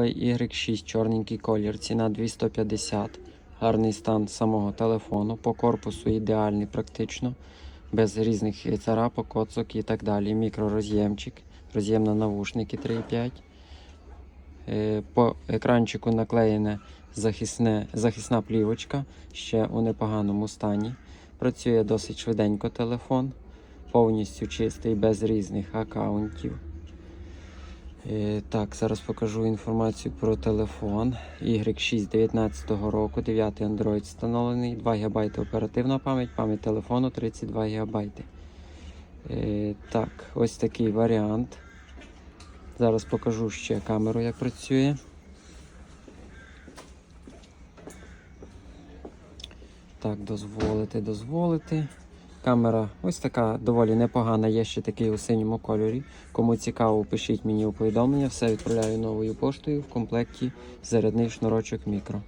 Huawei Y6, чорненький колір, ціна 250. Гарний стан самого телефону. По корпусу ідеальний практично. Без різних царапок, коцок і так далі. Мікророз'ємчик, роз'єм на навушники 3,5. Е, По екранчику наклеєна захисне, захисна плівочка, ще у непоганому стані. Працює досить швиденько телефон, повністю чистий, без різних аккаунтів. Е, Так, зараз покажу інформацію про телефон. Y6 19 року, 9 Android встановлений, 2 ГБ оперативна пам'ять, пам'ять телефону 32 ГБ. Е, Так, ось такий варіант. Зараз покажу ще камеру, як працює. Так, дозволити, дозволити. Камера ось така доволі непогана, є ще такий у синьому кольорі. Кому цікаво, пишіть мені у повідомлення, все відправляю новою поштою в комплекті зарядний шнурочок мікро.